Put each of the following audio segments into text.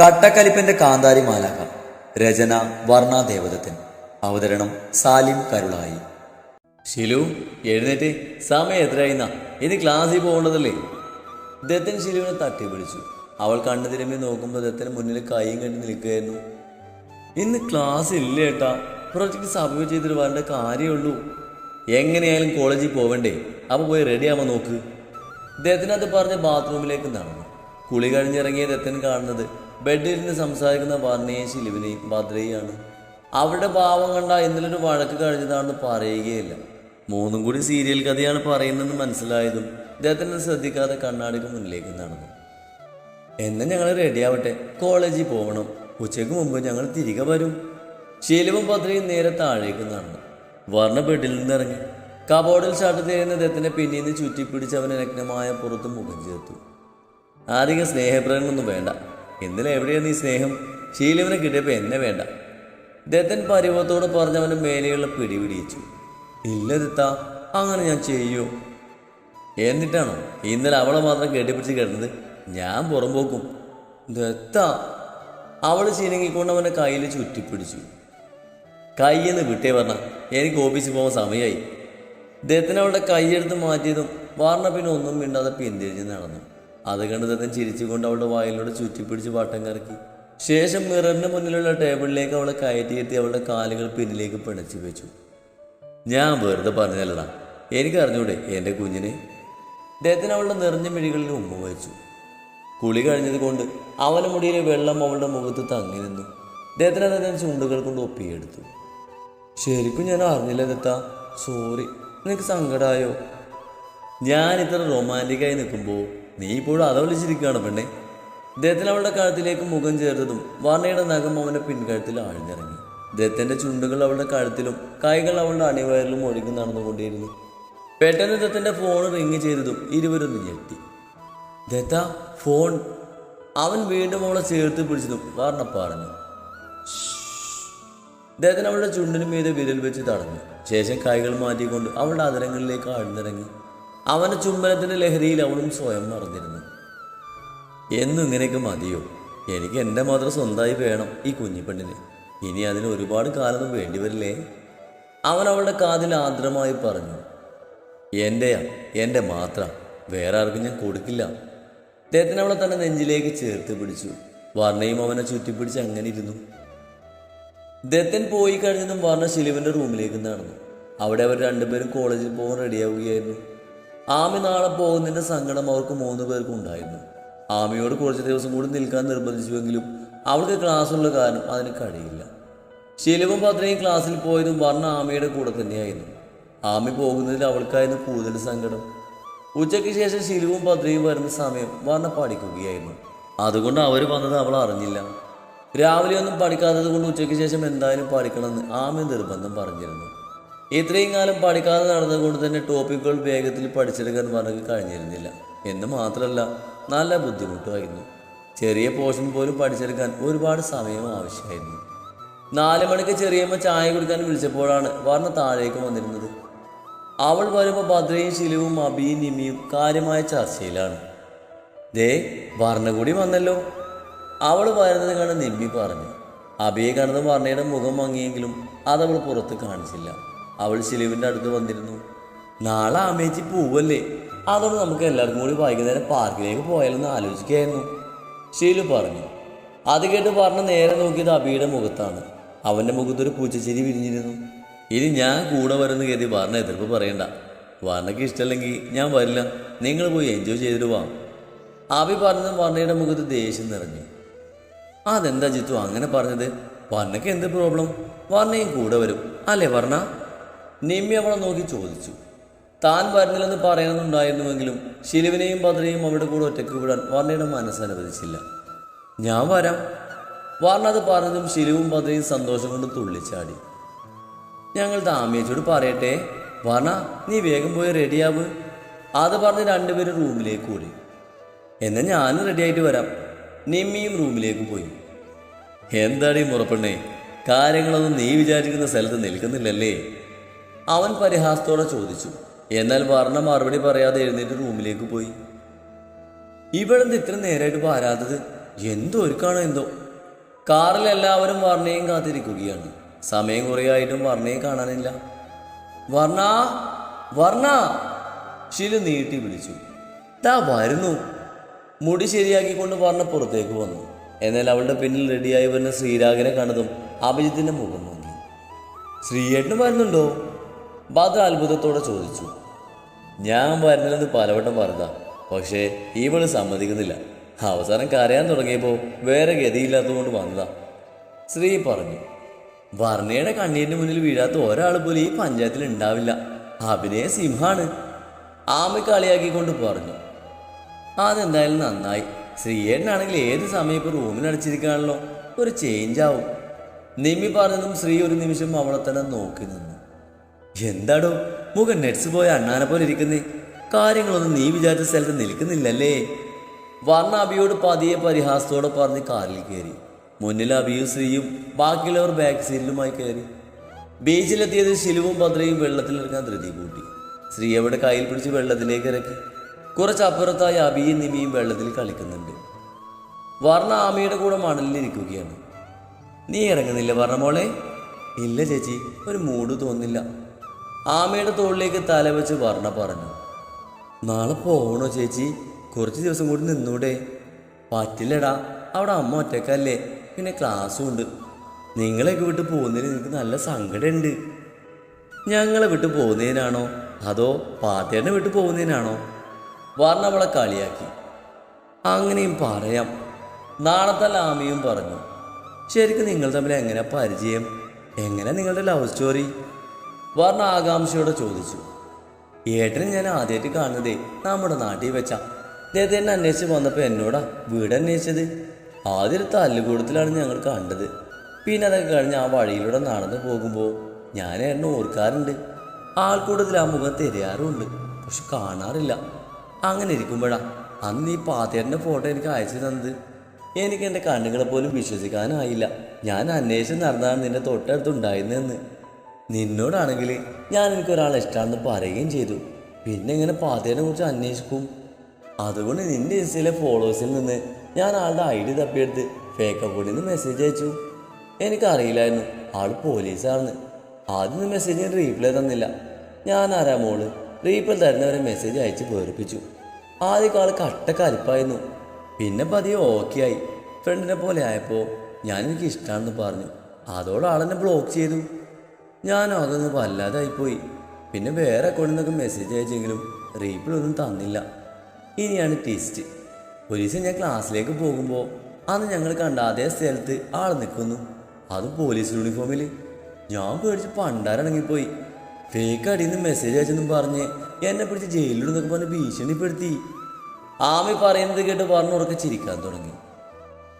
കട്ടക്കലിപ്പന്റെ കാന്താരി മാലാക രചന വർണ ദേവദത്തൻ. അവതരണം സാലിം കരുളായി. ശിലു എഴുന്നേറ്റ്. സമയം എത്രയായിന്ന? ഇനി ക്ലാസ്സിൽ പോകേണ്ടതല്ലേ? ദത്തൻ ശിലുവിനെ തട്ടി പിടിച്ചു. അവൾ കണ്ണു തിരുമ്പി നോക്കുമ്പോൾ ദത്തന് മുന്നിൽ കൈയും കണ്ടി നിൽക്കുകയായിരുന്നു. ഇന്ന് ക്ലാസ് ഇല്ല ഏട്ടാ. പ്രൊജക്ട് സബ്മിറ്റ് ചെയ്തിട്ട് വരേണ്ട കാര്യമുള്ളൂ എങ്ങനെയായാലും കോളേജിൽ പോവണ്ടേ? അപ്പോൾ പോയി റെഡി ആവാൻ നോക്ക്. ദത്തനത് പറഞ്ഞ് ബാത്റൂമിലേക്ക് നടന്നു. കുളി കഴിഞ്ഞിറങ്ങിയ ദത്തൻ കാണുന്നത് ബെഡിലിരുന്ന് സംസാരിക്കുന്ന വർണേശി ലിവിനി ഭദ്രയാണ്. അവരുടെ ഭാവം കണ്ട ഇന്നലൊരു വഴക്ക് കഴിഞ്ഞതാണെന്ന് പറയുകയില്ല. മൂന്നും കൂടി സീരിയൽ കഥയാണ് പറയുന്നതെന്ന് മനസ്സിലായതും ഇദ്ദേഹത്തിനെ ശ്രദ്ധിക്കാതെ കണ്ണാടിക്ക് മുന്നിലേക്ക് നടന്നു. എന്നെ ഞങ്ങൾ റെഡിയാവട്ടെ കോളേജിൽ പോകണം. ഉച്ചയ്ക്ക് മുമ്പ് ഞങ്ങൾ തിരികെ വരും. ശീലവും ഭദ്രയും നേരെ താഴേക്ക് നടന്നു. വർണ ബെഡിൽ നിന്നിറങ്ങി. കബോർഡിൽ ഷർട്ട് തേരുന്ന ഇദ്ദേഹത്തിന്റെ പിന്നിൽ നിന്ന് ചുറ്റിപ്പിടിച്ച് അവൻ നഗ്നമായ പുറത്ത് മുഖം ചേർത്തു. അധികം സ്നേഹപ്രകടനമൊന്നും വേണ്ട. ഇന്നലെ എവിടെയാണ് ഈ സ്നേഹം? ശീലവിനെ കിട്ടിയപ്പോൾ എന്നെ വേണ്ട. ദത്തൻ പരിവത്തോട് പറഞ്ഞവന് മേലെയുള്ള പിടി പിടിയിച്ചു. ഇല്ല ദത്ത അങ്ങനെ ഞാൻ ചെയ്യൂ? എന്നിട്ടാണോ? ഇന്നലെ അവളെ മാത്രം കെട്ടിപ്പിടിച്ച് കിടന്നത് ഞാൻ പുറം പോക്കും ദത്ത അവൾ ചിനുങ്ങിക്കൊണ്ട് അവന്റെ കയ്യിൽ ചുറ്റിപ്പിടിച്ചു. കയ്യെന്ന് വിട്ടേ പറഞ്ഞ എനിക്ക് ഓഫീസിൽ പോകാൻ സമയമായി ദത്തൻ അവളുടെ കൈയെടുത്ത് മാറ്റിയതും വാർണ പിന്നെ ഒന്നും മിണ്ടാതെ പിന്തിരിഞ്ഞ് നടന്നു. അത് കണ്ട് തന്നെ ചിരിച്ചുകൊണ്ട് അവളുടെ വായിലൂടെ ചുറ്റിപ്പിടിച്ച് വട്ടം കറക്കി. ശേഷം മിററിന് മുന്നിലുള്ള ടേബിളിലേക്ക് അവളെ കയറ്റിയെത്തി അവളുടെ കാലുകൾ പിന്നിലേക്ക് പിണച്ചു വെച്ചു. ഞാൻ വെറുതെ പറഞ്ഞല്ലടാ എനിക്ക് അറിഞ്ഞൂടെ എന്റെ കുഞ്ഞിനെ? അദ്ദേഹത്തിന് അവളുടെ നിറഞ്ഞ മിഴികളിൽ ഉമ്മ വഹിച്ചു കുളി കഴിഞ്ഞത് കൊണ്ട് അവന്റെ മുടിയിലെ വെള്ളം അവളുടെ മുഖത്ത് തങ്ങി നിന്നു അദ്ദേഹത്തിന് അദ്ദേഹം ചുണ്ടുകൾ കൊണ്ട് ഒപ്പിയെടുത്തു. ശരിക്കും ഞാൻ അറിഞ്ഞില്ല ദത്ത. സോറി. നിനക്ക് സങ്കടമായോ ഞാൻ ഇത്ര റൊമാന്റിക്കായി നിൽക്കുമ്പോൾ നീ ഇപ്പോഴും അതവലിച്ചിരിക്കുകയാണ് പെണ്ണെ. ദത്തൻ അവളുടെ കഴുത്തിലേക്ക് മുഖം ചേർത്തതും വർണയുടെ നഖം അവന്റെ പിൻകഴുത്തിൽ ആഴ്ന്നിറങ്ങി. ദത്തന്റെ ചുണ്ടുകൾ അവളുടെ കഴുത്തിലും കൈകൾ അവളുടെ അണിവയറിലും ഒഴുകി നടന്നുകൊണ്ടിരുന്നു. പെട്ടെന്ന് ദത്തന്റെ ഫോൺ റിങ് ചെയ്തതും ഇരുവരും ഞെട്ടി. ദത്ത ഫോൺ. അവൻ വീണ്ടും അവളെ ചേർത്ത് പിടിച്ചതും വർണ പറഞ്ഞു ദത്തൻ അവളുടെ ചുണ്ടിനു മീതെ വിരൽ വെച്ച് തടഞ്ഞു. ശേഷം കൈകൾ മാറ്റിക്കൊണ്ട് അവളുടെ അതിരങ്ങളിലേക്ക് ആഴ്ന്നിറങ്ങി. അവന്റെ ചുംബനത്തിന്റെ ലഹരിയിൽ അവളും സ്വയം മറന്നിരുന്നു. എന്നിങ്ങനെയൊക്കെ മതിയോ? എനിക്ക് എന്റെ മാത്രം സ്വന്തമായി വേണം ഈ കുഞ്ഞിപ്പെണ്ണിന്. ഇനി അതിന് ഒരുപാട് കാലമൊന്നും വേണ്ടിവരില്ലേ അവൻ അവളുടെ കാതിൽ ആർദ്രമായി പറഞ്ഞു എന്റെയാ എന്റെ മാത്രം വേറെ ആർക്കും ഞാൻ കൊടുക്കില്ല. അദ്ദേഹത്തിന് അവളെ തന്നെ നെഞ്ചിലേക്ക് ചേർത്ത് പിടിച്ചു. വർണയും അവനെ ചുറ്റിപ്പിടിച്ച് അങ്ങനെ ഇരുന്നു? ദത്തൻ പോയി കഴിഞ്ഞതും വർണ ശിലുവിന്റെ റൂമിലേക്ക് നടന്നു. അവിടെ അവർ രണ്ടുപേരും കോളേജിൽ പോകാൻ റെഡിയാവുകയായിരുന്നു ആമി നാളെ പോകുന്നതിന്റെ സങ്കടം അവർക്ക് മൂന്ന് പേർക്കും ഉണ്ടായിരുന്നു. ആമിയോട് കുറച്ച് ദിവസം കൂടി നിൽക്കാൻ നിർബന്ധിച്ചുവെങ്കിലും അവൾക്ക് ക്ലാസ്സുള്ള കാരണം അതിന് കഴിയില്ല. ശിലവും പത്രയും ക്ലാസ്സിൽ പോയതും വർണ ആമയുടെ കൂടെ തന്നെയായിരുന്നു. ആമി പോകുന്നതിൽ അവൾക്കായിരുന്നു കൂടുതൽ സങ്കടം. ഉച്ചയ്ക്ക് ശേഷം ശിലുവും പത്രയും വരുന്ന സമയം വർണ പഠിക്കുകയായിരുന്നു. അതുകൊണ്ട് അവർ വന്നത് അവൾ അറിഞ്ഞില്ല. രാവിലെ ഒന്നും പഠിക്കാത്തത് കൊണ്ട് ഉച്ചയ്ക്ക് ശേഷം എന്തായാലും പഠിക്കണമെന്ന് ആമി നിർബന്ധം പറഞ്ഞിരുന്നു. ഇത്രയും കാലം പഠിക്കാതെ നടന്നുകൊണ്ട് തന്നെ ടോപ്പിക്കുകൾ വേഗത്തിൽ പഠിച്ചെടുക്കാൻ പറഞ്ഞു കഴിഞ്ഞിരുന്നില്ല. എന്ന് മാത്രമല്ല നല്ല ബുദ്ധിമുട്ടുമായിരുന്നു. ചെറിയ പോർഷൻ പോലും പഠിച്ചെടുക്കാൻ ഒരുപാട് സമയം ആവശ്യമായിരുന്നു. നാല് മണിക്ക് ചെറിയമ്മ ചായ കുടിക്കാൻ വിളിച്ചപ്പോഴാണ് വർണ താഴേക്ക് വന്നിരുന്നത്. അവൾ വരുമ്പോൾ ഭദ്രയും ശിലുവും അബിയും നിമിയും കാര്യമായ ചർച്ചയിലാണ്. ദേ വർണ കൂടി വന്നല്ലോ. അവൾ വരുന്നത് കണ്ട് നിമ്മി പറഞ്ഞു. അബിയെ കണ്ടത് വർണയുടെ മുഖം മങ്ങിയെങ്കിലും അതവൾ പുറത്ത് കാണിച്ചില്ല. അവൾ ശിലുവിന്റെ അടുത്ത് വന്നിരുന്നു. നാളെ അമ്മേച്ചി പോവല്ലേ? അതുകൊണ്ട് നമുക്ക് എല്ലാവർക്കും കൂടി വൈകുന്നേരം പാർക്കിലേക്ക് പോയാലെന്ന് ആലോചിക്കുകയായിരുന്നു ശീലു പറഞ്ഞു. അത് കേട്ട് പറഞ്ഞ് നേരെ നോക്കിയത് അബിയുടെ മുഖത്താണ്. അവന്റെ മുഖത്തൊരു പൂച്ചച്ചിരി വിരിഞ്ഞിരുന്നു. ഇനി ഞാൻ കൂടെ വരുന്ന കരുതി വാർണ എതിർപ്പ് പറയണ്ട. വാർണയ്ക്ക് ഇഷ്ടമല്ലെങ്കിൽ ഞാൻ വരില്ല. നിങ്ങൾ പോയി എൻജോയ് ചെയ്തിട്ട് വാ. അബി പറഞ്ഞ വർണയുടെ മുഖത്ത് ദേഷ്യം നിറഞ്ഞു. അതെന്താ ജിത്തു? അങ്ങനെ പറഞ്ഞത്? വർണയ്ക്ക് എന്ത് പ്രോബ്ലം വർണയും കൂടെ വരും. അല്ലേ വർണ? നിമ്മി അവളെ നോക്കി ചോദിച്ചു. താൻ വരുന്നില്ലെന്ന് പറയണമെന്നുണ്ടായിരുന്നുവെങ്കിലും ശിലുവിനെയും ഭദ്രയും അവരുടെ കൂടെ ഒറ്റയ്ക്ക് വിടാൻ വർണയുടെ മനസ്സ് അനുവദിച്ചില്ല. ഞാൻ വരാം. വർണ അത് പറഞ്ഞതും ശിലുവും ഭദ്രയും സന്തോഷം കൊണ്ട് തുള്ളിച്ചാടി. ഞങ്ങൾ താമിയച്ചോട് പറയട്ടെ. വർണ നീ വേഗം പോയി റെഡിയാവ്. അത് പറഞ്ഞ് രണ്ടുപേരും റൂമിലേക്ക് ഓടി. എന്നാൽ ഞാനും റെഡിയായിട്ട് വരാം. നിമ്മിയും റൂമിലേക്ക് പോയി. എന്താടീ മുറപ്പെണ്ണേ? കാര്യങ്ങളൊന്നും നീ വിചാരിക്കുന്ന സ്ഥലത്ത് നിൽക്കുന്നില്ലല്ലേ? അവൻ പരിഹാസത്തോടെ ചോദിച്ചു എന്നാൽ വർണ മറുപടി പറയാതെ എഴുന്നേറ്റ് റൂമിലേക്ക് പോയി. ഇവളെന്ത് ഇത്ര നേരമായിട്ട് പാരാത്തത് എന്തോ ഒരുക്കാണോ എന്തോ കാറിൽ എല്ലാവരും വർണയും കാത്തിരിക്കുകയാണ്. സമയം കുറേയായിട്ടും വർണയെ കാണാനില്ല. വർണ? വർണ? ശിലു നീട്ടി വിളിച്ചു. താ വരുന്നു. മുടി ശരിയാക്കിക്കൊണ്ട് വർണ പുറത്തേക്ക് വന്നു. എന്നാൽ അവളുടെ പിന്നിൽ റെഡിയായി വരുന്ന ശ്രീരാഗിനെ കണ്ടതും അഭിജിത്തിന്റെ മുഖം നോക്കി ശ്രീയേട്ടന് വരുന്നുണ്ടോ? ഭദ്ര അത്ഭുതത്തോടെ ചോദിച്ചു. ഞാൻ വരുന്നില്ലെന്ന് പലവട്ടം പറഞ്ഞതാ. പക്ഷേ ഇവൾ സമ്മതിക്കുന്നില്ല. അവസാനം കരയാൻ തുടങ്ങിയപ്പോൾ വേറെ ഗതിയില്ലാത്തതുകൊണ്ട് വന്നതാ. ശ്രീ പറഞ്ഞു വർണയുടെ കണ്ണീരിന് മുന്നിൽ വീഴാത്ത ഒരാൾ പോലും ഈ പഞ്ചായത്തിൽ ഉണ്ടാവില്ല. അഭിനയ സിംഹാണ്. ആമ കളിയാക്കിക്കൊണ്ട് പറഞ്ഞു അതെന്തായാലും നന്നായി. ശ്രീയേട്ടനാണെങ്കിൽ ഏത് സമയം ഇപ്പോൾ റൂമിൽ ഒരു ചേഞ്ച് ആവും. നിമ്മി പറഞ്ഞതും ശ്രീ ഒരു നിമിഷം അവളെ തന്നെ നോക്കി നിന്നു. എന്താടോ? മുഖം നെറ്റ്സ് പോയ അണ്ണാനെ പോലെ ഇരിക്കുന്നേ. കാര്യങ്ങളൊന്നും നീ വിചാരിച്ച സ്ഥലത്ത് നിൽക്കുന്നില്ലല്ലേ? വർണ അബിയോട് പതിയെ പരിഹാസത്തോടെ പറഞ്ഞ് കാറിൽ കയറി. മുന്നിൽ അബിയും ശ്രീയും ബാക്കിയുള്ളവർ ബാക്ക് സീറ്റിലുമായി കയറി. ബീച്ചിലെത്തിയത് ശിലുവും ഭദ്രയും വെള്ളത്തിലിറങ്ങാൻ ധൃതി കൂട്ടി. ശ്രീ അവിടെ കയ്യിൽ പിടിച്ച് വെള്ളത്തിലേക്ക് ഇറക്കി. കുറച്ചപ്പുറത്തായി അബിയും നിമിയും വെള്ളത്തിൽ കളിക്കുന്നുണ്ട്. വർണ ആമയുടെ കൂടെ മണലിലിരിക്കുകയാണ് നീ ഇറങ്ങുന്നില്ല വർണ മോളെ? ഇല്ല ചേച്ചി ഒരു മൂഡ് തോന്നില്ല ആമയുടെ തോളിലേക്ക് തല വെച്ച് വർണ പറഞ്ഞു. നാളെ പോകണോ ചേച്ചി? കുറച്ച് ദിവസം കൂടി നിന്നൂടെ. പറ്റില്ലടാ അവിടെ അമ്മ ഒറ്റക്കല്ലേ. പിന്നെ ക്ലാസ്സും ഉണ്ട്. നിങ്ങളെയൊക്കെ വിട്ട് പോകുന്നതിന് എനിക്ക് നല്ല സങ്കടമുണ്ട്. ഞങ്ങളെ വിട്ട് പോകുന്നതിനാണോ? അതോ പാത്തേട്ടനെ വിട്ട് പോകുന്നതിനാണോ? വർണ അവളെ കളിയാക്കി. അങ്ങനെയും പറയാം. നാളത്തെ ലാമിയും പറഞ്ഞു. ശരിക്കും നിങ്ങൾ തമ്മിൽ എങ്ങനെ പരിചയം? എങ്ങനെ നിങ്ങളുടെ ലവ് സ്റ്റോറി? വർണ ആകാംക്ഷയോടെ ചോദിച്ചു. ഏട്ടനെ ഞാൻ ആദ്യമായിട്ട് കാണുന്നതേ നമ്മുടെ നാട്ടിൽ വെച്ച. അദ്ദേഹത്തെ അന്വേഷിച്ച് വന്നപ്പോൾ എന്നോടാ വീട് അന്വേഷിച്ചത്? ആദ്യം തല്ലുകൂടത്തിലാണ് ഞങ്ങൾ കണ്ടത്. പിന്നെ അതൊക്കെ കഴിഞ്ഞ് ആ വഴിയിലൂടെ നടന്നു പോകുമ്പോൾ ഞാൻ എന്നെ ഓർക്കാറുണ്ട്. ആൾക്കൂട്ടത്തിൽ ആ മുഖം തിരയാറുമുണ്ട് പക്ഷെ കാണാറില്ല. അങ്ങനെ ഇരിക്കുമ്പോഴാ അന്ന് ഈ പാത്തേരന്റെ ഫോട്ടോ എനിക്ക് അയച്ചു തന്നത്. എനിക്ക് എന്റെ കണ്ണുകളെ പോലും വിശ്വസിക്കാനായില്ല. ഞാൻ അന്വേഷിച്ച് നടന്നാണ് നിന്റെ തൊട്ടടുത്തുണ്ടായിരുന്നെന്ന് നിന്നോടാണെങ്കിൽ ഞാൻ എനിക്ക് ഒരാളെ ഇഷ്ടമാണെന്ന് പറയുകയും ചെയ്തു. പിന്നെ ഇങ്ങനെ പാതേനെ കുറിച്ച് അന്വേഷിക്കും. അതുകൊണ്ട് നിന്റെ ഇൻസ്റ്റയിലെ ഫോളോവേഴ്സിൽ നിന്ന് ഞാൻ ആളുടെ ഐ ഡി തപ്പിയെടുത്ത് ഫേക്ക് അക്കൗണ്ടിൽ നിന്ന് മെസ്സേജ് അയച്ചു. എനിക്കറിയില്ലായിരുന്നു ആൾ പോലീസാണെന്ന്. ആദ്യം മെസ്സേജ് മെസ്സേജിന് റീപ്ലൈ തന്നില്ല. ഞാൻ ആരാ മോൾ? റീപ്ലൈ തരുന്നവരെ മെസ്സേജ് അയച്ച് വേർപ്പിച്ചു ആദ്യം ആൾ കട്ട കലിപ്പായിരുന്നു പിന്നെ പതിയെ ഓക്കെ ആയി. ഫ്രണ്ടിനെ പോലെ ആയപ്പോൾ ഞാൻ എനിക്ക് ഇഷ്ടമാണെന്ന് പറഞ്ഞു. അതോടെ ആളെന്നെ ബ്ലോക്ക് ചെയ്തു. ഞാൻ അതൊന്ന് വല്ലാതായിപ്പോയി പിന്നെ വേറെ അക്കൗണ്ടിൽ നിന്നൊക്കെ മെസ്സേജ് അയച്ചെങ്കിലും റീപ്ലൈ ഒന്നും തന്നില്ല. ഇനിയാണ് ട്വിസ്റ്റ് പോലീസ് ഞാൻ ക്ലാസ്സിലേക്ക് പോകുമ്പോൾ അന്ന് ഞങ്ങൾ കണ്ട അതേ സ്ഥലത്ത് ആൾ നിൽക്കുന്നു അത് പോലീസ് യൂണിഫോമിൽ ഞാൻ പേടിച്ച് പണ്ടാരണങ്ങിപ്പോയി ഫേക്ക് അടിയിൽ നിന്ന് മെസ്സേജ് അയച്ചെന്നും പറഞ്ഞ് എന്നെ പിടിച്ച് ജയിലിലിടുന്നൊക്കെ പറഞ്ഞ് ഭീഷണിപ്പെടുത്തി. ആമി പറയുന്നത് കേട്ട് പറഞ്ഞുറക്കെ ചിരിക്കാൻ തുടങ്ങി.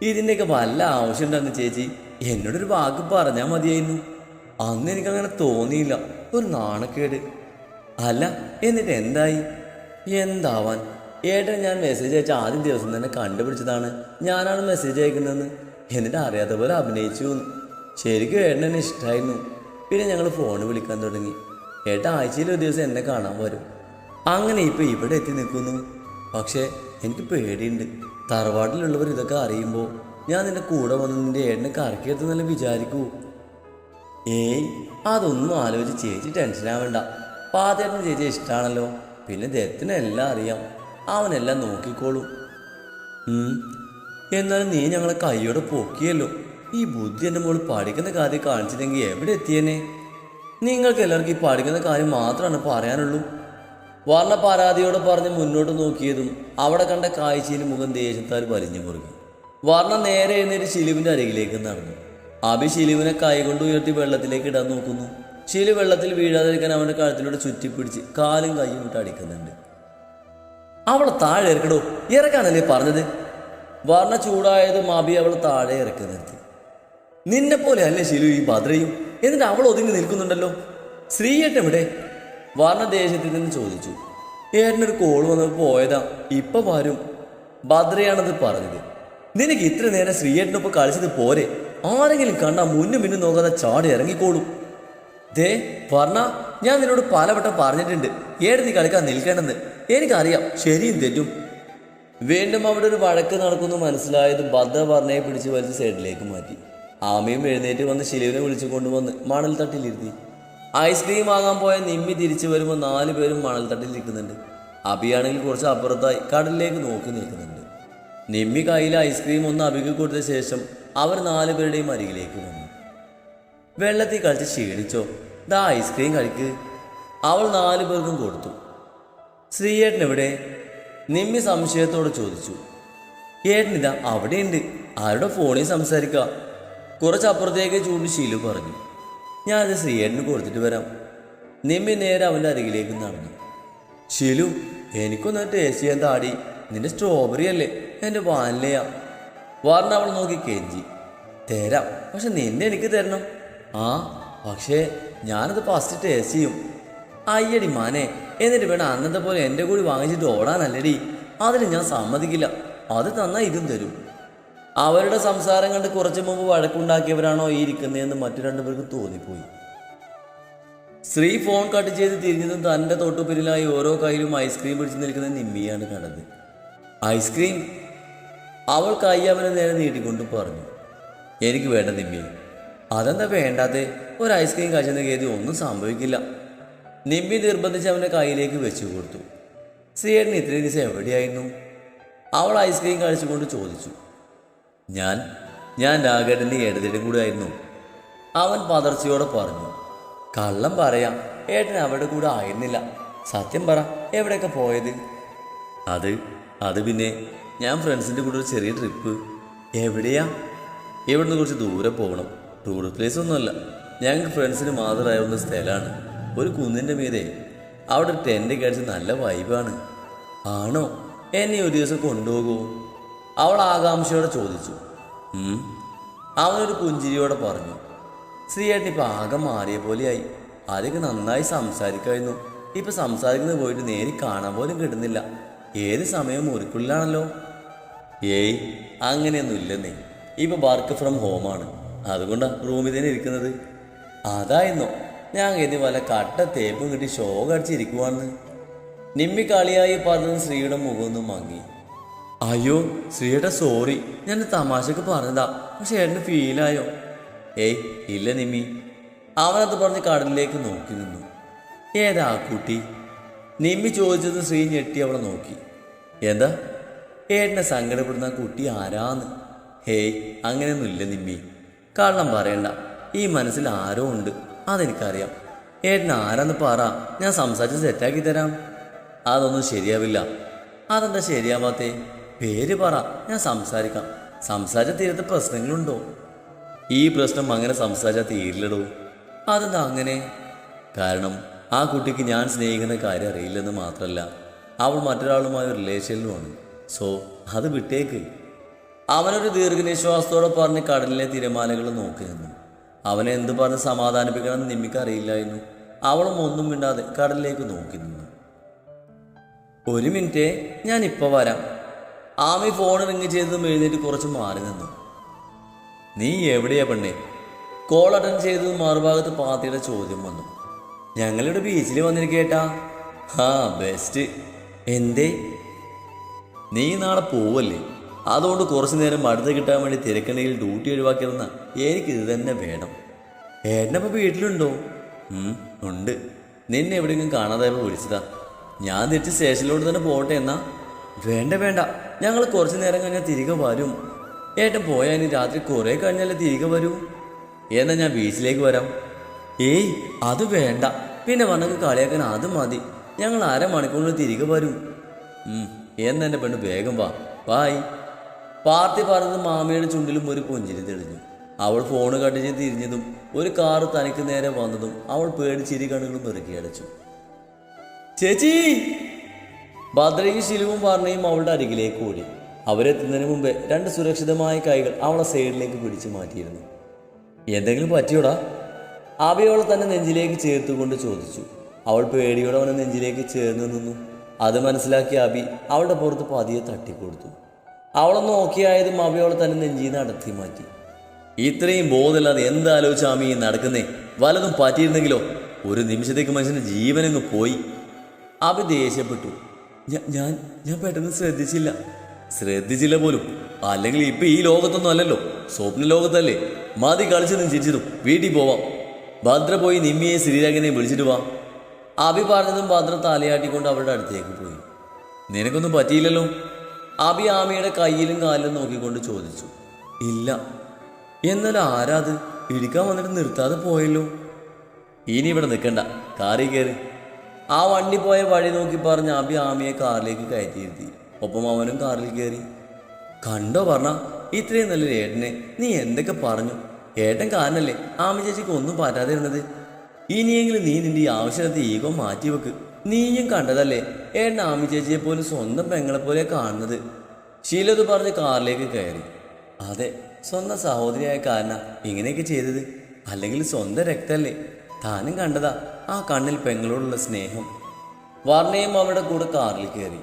ഇതിന്റെയൊക്കെ വല്ല ആവശ്യമുണ്ടെന്ന് ചേച്ചി എന്നോടൊരു വാക്ക് പറഞ്ഞാൽ മതിയായിരുന്നു. അന്ന് എനിക്കങ്ങനെ തോന്നിയില്ല. ഒരു നാണക്കേട്. അല്ല എന്നിട്ട് എന്തായി? എന്താവാൻ? ഏട്ടൻ ഞാൻ മെസ്സേജ് അയച്ച ആദ്യം ദിവസം തന്നെ കണ്ടുപിടിച്ചതാണ്. ഞാനാണ് മെസ്സേജ് അയക്കുന്നതെന്ന്. എന്നിട്ട് അറിയാത്ത പോലെ അഭിനയിച്ചു. ശരിക്കും ഏട്ടൻ എന്നെ ഇഷ്ടമായിരുന്നു പിന്നെ ഞങ്ങൾ ഫോൺ വിളിക്കാൻ തുടങ്ങി. ഏട്ടൻ ആഴ്ചയിൽ ഒരു ദിവസം എന്നെ കാണാൻ വരും. അങ്ങനെ ഇപ്പം ഇവിടെ എത്തി നിൽക്കുന്നു. പക്ഷേ എനിക്ക് പേടിയുണ്ട്. തറവാട്ടിലുള്ളവർ ഇതൊക്കെ അറിയുമ്പോൾ ഞാൻ നിന്റെ കൂടെ വന്ന് നിന്റെ ഏട്ടനെ കറക്കിയെത്തുന്നല്ലേ വിചാരിക്കൂ. ഏയ് അതൊന്നും ആലോചിച്ച് ചേച്ചി ടെൻഷനാവണ്ട പാതേട്ടന് ചേച്ചി ഇഷ്ടമാണല്ലോ പിന്നെ ദത്തിന് അറിയാം. അവനെല്ലാം നോക്കിക്കോളും. എന്നാലും നീ ഞങ്ങളെ കൈയോടെ പൊക്കിയല്ലോ. ഈ ബുദ്ധി എന്റെ മോൾ പഠിക്കുന്ന കാര്യം കാണിച്ചില്ലെങ്കിൽ എവിടെ എത്തിയേനെ? നിങ്ങൾക്ക് എല്ലാവർക്കും ഈ പഠിക്കുന്ന കാര്യം മാത്രമാണ് പറയാനുള്ളൂ. വർണ പരാതിയോടെ പറഞ്ഞ് മുന്നോട്ട് നോക്കിയതും അവിടെ കണ്ട കാഴ്ചയിൽ മുഖം ദേഷ്യത്താൽ വലിഞ്ഞു മുറുകി. വർണ നേരെ എഴുന്നേറ്റ് ശിലുവിന്റെ അരികിലേക്ക് നടന്നു. അഭി ശിലുവിനെ കൈകൊണ്ട് ഉയർത്തി വെള്ളത്തിലേക്ക് ഇടാൻ നോക്കുന്നു. ശിലു വെള്ളത്തിൽ വീഴാതിരിക്കാൻ അവന്റെ കഴുത്തിലൂടെ ചുറ്റിപ്പിടിച്ച് കാലും കൈയും വിട്ട് അടിക്കുന്നുണ്ട്. അവളെ താഴെ ഇറക്കടോ ഇറക്കാനല്ലേ പറഞ്ഞത്? വർണ ചൂടായതും മാബി അവളെ താഴെ ഇറക്കി നിർത്തി. നിന്നെ പോലെ അല്ലേ ശിലു ഈ ഭദ്രയും? എന്നിട്ട് അവൾ ഒതുങ്ങി നിൽക്കുന്നുണ്ടല്ലോ. ശ്രീയേട്ടൻ ഇവിടെ വർണ ദേശത്തിൽ നിന്ന് ചോദിച്ചു. ഏട്ടനൊരു കോൾ വന്നപ്പോൾ പോയതാ ഇപ്പൊ വരും. ഭദ്രയാണത് പറഞ്ഞത്. നിനക്ക് ഇത്ര നേരം ശ്രീയേട്ടനൊപ്പം കളിച്ചത് പോരെ? ആരെങ്കിലും കണ്ടാൽ മുന്നും മുന്നും നോക്കാതെ ചാടി ഇറങ്ങിക്കോളും. ദേ പറഞ്ഞ ഞാൻ നിന്നോട് പലവട്ടം പറഞ്ഞിട്ടുണ്ട്. ഏട് നീ കളിക്കാൻ നിൽക്കണമെന്ന്? എനിക്കറിയാം ശരിയും തെറ്റും. വീണ്ടും അവിടെ ഒരു വഴക്ക് നടക്കുന്നു മനസ്സിലായത് ഭദ്ര പറഞ്ഞയെ പിടിച്ച് വലിച്ച് സൈഡിലേക്ക് മാറ്റി. ആമയും എഴുന്നേറ്റ് വന്ന് ശിലുവിനെ വിളിച്ചു കൊണ്ടുവന്ന് മണൽ തട്ടിലിരുത്തി ഐസ്ക്രീം വാങ്ങാൻ പോയ നിമ്മി തിരിച്ചു വരുമ്പോൾ നാല് പേരും മണൽ തട്ടിൽ നിൽക്കുന്നുണ്ട് അബിയാണെങ്കിൽ കുറച്ച് അപ്പുറത്തായി കടലിലേക്ക് നോക്കി നിൽക്കുന്നുണ്ട്. നിമ്മി കയ്യിൽ ഐസ്ക്രീം ഒന്ന് അബിക്ക് കൊടുത്ത ശേഷം അവർ നാലുപേരുടെയും അരികിലേക്ക് വന്നു. വെള്ളത്തിൽ കളിച്ച് ക്ഷീണിച്ചോ ദാ ഐസ്ക്രീം കഴിക്ക്. അവൾ നാലു പേർക്കും കൊടുത്തു. ശ്രീയേട്ടൻ എവിടെ? നിമ്മി സംശയത്തോടെ ചോദിച്ചു. ഏട്ടനിതാ അവിടെയുണ്ട്. ആരുടെ ഫോണിൽ സംസാരിക്കുക കുറച്ചപ്പുറത്തേക്ക് ചൂണ്ടി ശീലു പറഞ്ഞു. ഞാനത് ശ്രീയേട്ടന് കൊടുത്തിട്ട് വരാം. നിമ്മി നേരെ അവന്റെ അരികിലേക്ക് നടന്നു. ശീലു എനിക്കൊന്ന് ടേസ്റ്റ് ചെയ്യാൻ താടി. നിന്റെ സ്ട്രോബെറി അല്ലേ? എന്റെ വാനിലയാ വാറിന് അവൾ നോക്കി കെഞ്ചി. തരാം. പക്ഷെ നിന്നെ എനിക്ക് തരണം. ആ പക്ഷേ ഞാനത് ഫസ്റ്റ് ടേസ്റ്റ് ചെയ്യും. അയ്യടി മാനെ എന്നിട്ട് വേണം അന്നത്തെ പോലെ എന്റെ കൂടി വാങ്ങിച്ചിട്ട് ഓടാനല്ലടി. അതിന് ഞാൻ സമ്മതിക്കില്ല. അത് തന്നാൽ ഇതും തരും. അവരുടെ സംസാരം കണ്ട് കുറച്ചു മുമ്പ് വഴക്കുണ്ടാക്കിയവരാണോ ഈ ഇരിക്കുന്നതെന്ന് മറ്റു രണ്ടുപേർക്കും തോന്നിപ്പോയി. സ്ത്രീ ഫോൺ കട്ട് ചെയ്ത് തിരിഞ്ഞതും തന്റെ തൊട്ടുപിന്നിലായി ഓരോ കയ്യിലും ഐസ്ക്രീം പിടിച്ച് നിൽക്കുന്ന നിമ്മിയാണ് കണ്ടത്. ഐസ്ക്രീം? അവൾ കൈ അവനെ നേരെ നീട്ടിക്കൊണ്ട് പറഞ്ഞു എനിക്ക് വേണ്ട നിമ്മി. അതെന്താ വേണ്ടാത്ത? ഒരു ഐസ്ക്രീം കഴിച്ചെന്ന് കരുതി ഒന്നും സംഭവിക്കില്ല. നിമ്മി നിർബന്ധിച്ച് അവന്റെ കയ്യിലേക്ക് വെച്ചു കൊടുത്തു. സിയേട്ടൻ ഇത്രയും ദിവസം എവിടെയായിരുന്നു? അവൾ ഐസ്ക്രീം കഴിച്ചുകൊണ്ട് ചോദിച്ചു. ഞാൻ ഞാൻ രാഘേട്ടന്റെ ഏടത്തിന്റെ കൂടെ ആയിരുന്നു അവൻ പതർച്ചയോടെ പറഞ്ഞു കള്ളം പറയാം. ഏട്ടൻ അവരുടെ കൂടെ ആയിരുന്നില്ല. സത്യം പറ എവിടെയൊക്കെ പോയത്? അത് അത് പിന്നെ ഞാൻ ഫ്രണ്ട്സിന്റെ കൂടെ ഒരു ചെറിയ ട്രിപ്പ് എവിടെയാ? ഇവിടുന്ന് കുറച്ച് ദൂരെ പോകണം. ടൂറിസ്റ്റ് പ്ലേസ് ഒന്നുമല്ല. ഞങ്ങൾക്ക് ഫ്രണ്ട്സിന് മാത്രമാവുന്ന സ്ഥലമാണ്. ഒരു കുന്നിന്റെ മീതെ. അവിടെ ടെന്റ് കഴിച്ച് നല്ല വൈബാണ് ആണോ. എന്നെ ഒരു ദിവസം കൊണ്ടുപോകുമോ അവൾ ആകാംക്ഷയോടെ ചോദിച്ചു. അവനൊരു പുഞ്ചിരിയോടെ പറഞ്ഞു. ശ്രീയേട്ടൻ ഇപ്പം ആകെ മാറിയ പോലെയായി. ആദ്യമൊക്കെ നന്നായി സംസാരിക്കായിരുന്നു ഇപ്പം സംസാരിക്കുന്നത് പോയിട്ട് നേരി കാണാൻ പോലും കിട്ടുന്നില്ല. ഏത് സമയവും മുറിക്കുള്ളിലാണല്ലോ. ഏയ് അങ്ങനെയൊന്നും ഇല്ലെന്നേ ഇപ്പൊ വർക്ക് ഫ്രം ഹോമാണ്. അതുകൊണ്ടാണ് റൂമിൽ തന്നെ ഇരിക്കുന്നത്. അതായിരുന്നോ ഞാൻ കരുതി വല്ല കട്ട തേപ്പും കിട്ടി ഷോ അടിച്ചിരിക്കുവാണെന്ന് നിമ്മി കളിയായി പറഞ്ഞത് ശ്രീയുടെ മുഖമൊന്നും മങ്ങി. അയ്യോ ശ്രീയുടെ സോറി. ഞാൻ തമാശക്ക് പറഞ്ഞതാ. പക്ഷെ ഏട്ടന് ഫീലായോ ഏയ് ഇല്ല നിമ്മി. അവനത് പറഞ്ഞ് കടലിലേക്ക് നോക്കി നിന്നു. ഏതാ കുട്ടി? നിമ്മി ചോദിച്ചത് ശ്രീ ഞെട്ടി അവളെ നോക്കി. എന്താ? ഏട്ടനെ സങ്കടപ്പെടുന്ന കുട്ടി ആരാന്ന്? ഹേയ് അങ്ങനെയൊന്നും ഇല്ല നിമ്മി. കള്ളം പറയണ്ട. ഈ മനസ്സിൽ ആരോ ഉണ്ട്. അതെനിക്കറിയാം. ഏട്ടൻ ആരാന്ന് പറ. ഞാൻ സംസാരിച്ച് സെറ്റാക്കി തരാം. അതൊന്നും ശരിയാവില്ല. അതെന്താ ശരിയാവാത്തേ? പേര് പറ. ഞാൻ സംസാരിക്കാം. സംസാരിച്ച തീരത്ത് പ്രശ്നങ്ങളുണ്ടോ? ഈ പ്രശ്നം അങ്ങനെ സംസാരിച്ചാൽ തീരില്ലടോ. അതെന്താ അങ്ങനെ? കാരണം ആ കുട്ടിക്ക് ഞാൻ സ്നേഹിക്കുന്ന കാര്യം അറിയില്ലെന്ന് മാത്രമല്ല അവൾ മറ്റൊരാളുമായ റിലേഷനിലുമാണ് സോ അത് വിട്ടേക്ക്. അവനൊരു ദീർഘനിശ്വാസത്തോടെ പറഞ്ഞ് കടലിലെ തിരമാലകൾ നോക്കി നിന്നു അവനെ എന്ത് പറഞ്ഞ് സമാധാനിപ്പിക്കണം നിമ്മിക്ക് അറിയില്ലായിരുന്നു. അവളും ഒന്നും മിണ്ടാതെ കടലിലേക്ക് നോക്കി നിന്നു. ഒരു മിനിറ്റ് ഞാൻ ഇപ്പോൾ വരാം. ആമി ഫോൺ റിങ് ചെയ്തതും എഴുന്നേറ്റ് കുറച്ച് മാറി നിന്നു. നീ എവിടെയാ പെണ്ണേ? കോൾ അറ്റൻഡ് ചെയ്തതും മറുഭാഗത്ത് പാത്തിയുടെ ചോദ്യം വന്നു. ഞങ്ങളിവിടെ ബീച്ചിൽ വന്നിരിക്കേട്ടാ. ആ ബെസ്റ്റ് എന്തേ? നീ നാളെ പോവല്ലേ? അതുകൊണ്ട് കുറച്ചു നേരം മടുത്ത് കിട്ടാൻ വേണ്ടി തിരക്കണയിൽ ഡ്യൂട്ടി ഒഴിവാക്കിയിരുന്ന എനിക്ക് ഇത് തന്നെ വേണം. ഏട്ടനപ്പോൾ വീട്ടിലുണ്ടോ? ഉണ്ട്. നിന്നെ എവിടെയെങ്കിലും കാണാതായപ്പോൾ വിളിച്ചതാ. ഞാൻ തിരിച്ച് സ്റ്റേഷനിലോട്ട് തന്നെ പോകട്ടെ എന്നാ? വേണ്ട വേണ്ട. ഞങ്ങൾ കുറച്ചു നേരം കഴിഞ്ഞാൽ തിരികെ വരും. ഏട്ടൻ പോയാൽ ഇനി രാത്രി കുറേ കഴിഞ്ഞാലേ തിരികെ വരൂ. എന്നാ ഞാൻ ബീച്ചിലേക്ക് വരാം. ഏയ് അത് വേണ്ട. പിന്നെ വന്നങ്ങ് കളിയാക്കാൻ അത് മതി. ഞങ്ങൾ അരമണിക്കൂറിൽ തിരികെ വരും. എന്നാ പെണ്ണ് വേഗം വാ. ബായ്. പാർട്ടി പറഞ്ഞത് മാമയുടെ ചുണ്ടിലും ഒരു പുഞ്ചിരി തെളിഞ്ഞു. അവൾ ഫോണ് കട്ടിച്ച് തിരിഞ്ഞതും ഒരു കാറ് തനിക്ക് നേരെ വന്നതും അവൾ പേടിച്ചിരി കണ്ണുകളും പെറുക്കി അടച്ചു. ചേച്ചി! ഭദ്രയും ശിലുവും വർണയും അവളുടെ അരികിലേക്ക് ഓടി. അവരെത്തുന്നതിന് മുമ്പേ രണ്ട് സുരക്ഷിതമായ കൈകൾ അവളെ സൈഡിലേക്ക് പിടിച്ചു മാറ്റിയിരുന്നു. എന്തെങ്കിലും പറ്റിയോടാ? അവയോളെ തന്നെ നെഞ്ചിലേക്ക് ചേർത്തുകൊണ്ട് ചോദിച്ചു. അവൾ പേടിയോടെ അവനെ നെഞ്ചിലേക്ക് ചേർന്ന് നിന്നു. അത് മനസ്സിലാക്കിയ അബി അവളുടെ പുറത്ത് പതിയെ തട്ടിക്കൊടുത്തു. അവളെ നോക്കിയായതും അബി അവളെ തന്നെ നെഞ്ചിൽ നിന്ന് അടർത്തി മാറ്റി. ഇത്രയും ബോധമില്ലാതെ എന്താലോചിച്ച അമ്മ ഈ നടക്കുന്നേ? വലതും പറ്റിയിരുന്നെങ്കിലോ? ഒരു നിമിഷത്തേക്ക് മനുഷ്യന്റെ ജീവനങ്ങ് പോയി. അബി ദേഷ്യപ്പെട്ടു. ഞാൻ ഞാൻ പെട്ടെന്ന് ശ്രദ്ധിച്ചില്ല. ശ്രദ്ധിച്ചില്ല പോലും. അല്ലെങ്കിൽ ഇപ്പൊ ഈ ലോകത്തൊന്നും അല്ലല്ലോ. സ്വപ്ന ലോകത്തല്ലേ. മതി കളിച്ചതും ചിരിച്ചതും. വീട്ടിൽ പോവാം. ഭദ്ര പോയി നിമ്മിയെ ശ്രീരാഗിനെ വിളിച്ചിട്ട് വാ. അഭി പറഞ്ഞതും പാത്രം തലയാട്ടിക്കൊണ്ട് അവളുടെ അടുത്തേക്ക് പോയി. നിനക്കൊന്നും പറ്റിയില്ലല്ലോ? അഭി ആമിയുടെ കയ്യിലും കാലിലും നോക്കിക്കൊണ്ട് ചോദിച്ചു. ഇല്ല. എന്നാൽ ആരാത് ഇടിക്കാൻ വന്നിട്ട് നിർത്താതെ പോയല്ലോ? ഇനി ഇവിടെ നിൽക്കണ്ട. കാറി കയറി. ആ വണ്ടി പോയ വഴി നോക്കി പറഞ്ഞ് അബി ആമിയെ കാറിലേക്ക് കയറ്റിയിരുത്തി. ഒപ്പം അവനും കാറിൽ കയറി. കണ്ടോ പറഞ്ഞ ഇത്രയും നല്ലൊരു ഏട്ടനെ. നീ എന്തൊക്കെ പറഞ്ഞു? ഏട്ടൻ കാരണല്ലേ ആമി ചേച്ചിക്ക് ഒന്നും പറ്റാതിരുന്നത്. ഇനിയെങ്കിലും നീ നിന്റെ ഈ ആവശ്യത്തെ ഈഗോ മാറ്റി വെക്ക് നീയും കണ്ടതല്ലേ? ഏട്ടൻ ആമി ചേച്ചിയെ പോലും സ്വന്തം പെങ്ങളെ പോലെ കാണുന്നത്. ശീലത് പറഞ്ഞ് കാറിലേക്ക് കയറി. അതെ സ്വന്തം സഹോദരിയായ കാരണ ഇങ്ങനെയൊക്കെ ചെയ്തത്. അല്ലെങ്കിൽ സ്വന്തം രക്തല്ലേ? താനും കണ്ടതാ ആ കണ്ണിൽ പെങ്ങളോടുള്ള സ്നേഹം. വർണയും അവരുടെ കൂടെ കാറിൽ കയറി.